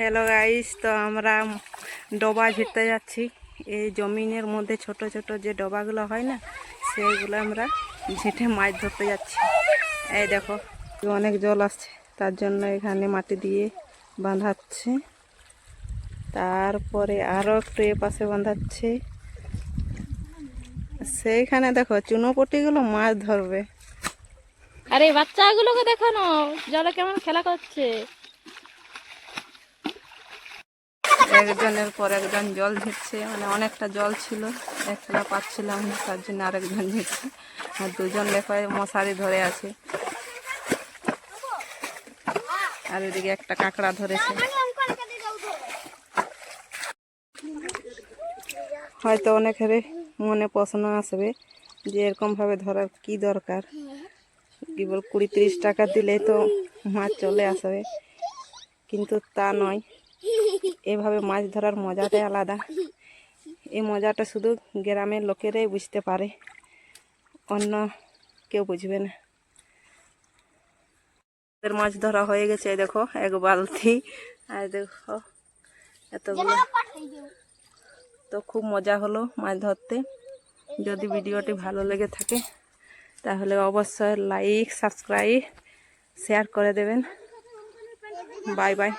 Hello guys তো আমরা ডোবা ঝিরতে যাচ্ছি। এই জমিনের মধ্যে ছোট ছোট যে ডোবাগুলো হয় না, সেইগুলো আমরা ঝেঁটে মাছ ধরতে যাচ্ছি। এই দেখো, অনেক জল আসছে। তার জন্য এখানে মাটি দিয়ে বাঁধাচ্ছে। তারপরে আরও একটু এ পাশে বাঁধাচ্ছে। সেইখানে দেখো, চুনোপটিগুলো মাছ ধরবে। আরে, বাচ্চাগুলোকে দেখানো। জলে কেমন খেলা করছে? একজনের পর একজন জল ঝিরছে মানে অনেকটা জল ছিল, একলা পাচ্ছিলাম তার জন্য আরেকজন ঝিরছে আর দুজন এই মশারি ধরে আছে। আর এদিকে একটা কাঁকড়া ধরেছে। হয়তো অনেকের মনে প্রশ্ন আসবে যে এরকমভাবে ধরার কি দরকার? কেবল কুড়ি তিরিশ টাকা দিলেই তো মাছ চলে আসবে। কিন্তু তা নয়। এভাবে মাছ ধরার মজাটাই আলাদা। এই মজাটা শুধু গ্রামের লোকেরাই বুঝতে পারে, অন্য কেউ বুঝবে না। মাছ ধরা হয়ে গেছে দেখো, এক বালতি। আর দেখো, এতগুলো। তো খুব মজা হলো মাছ ধরতে। যদি ভিডিওটি ভালো লেগে থাকে, তাহলে অবশ্যই লাইক, সাবস্ক্রাইব, শেয়ার করে দেবেন। Bye bye.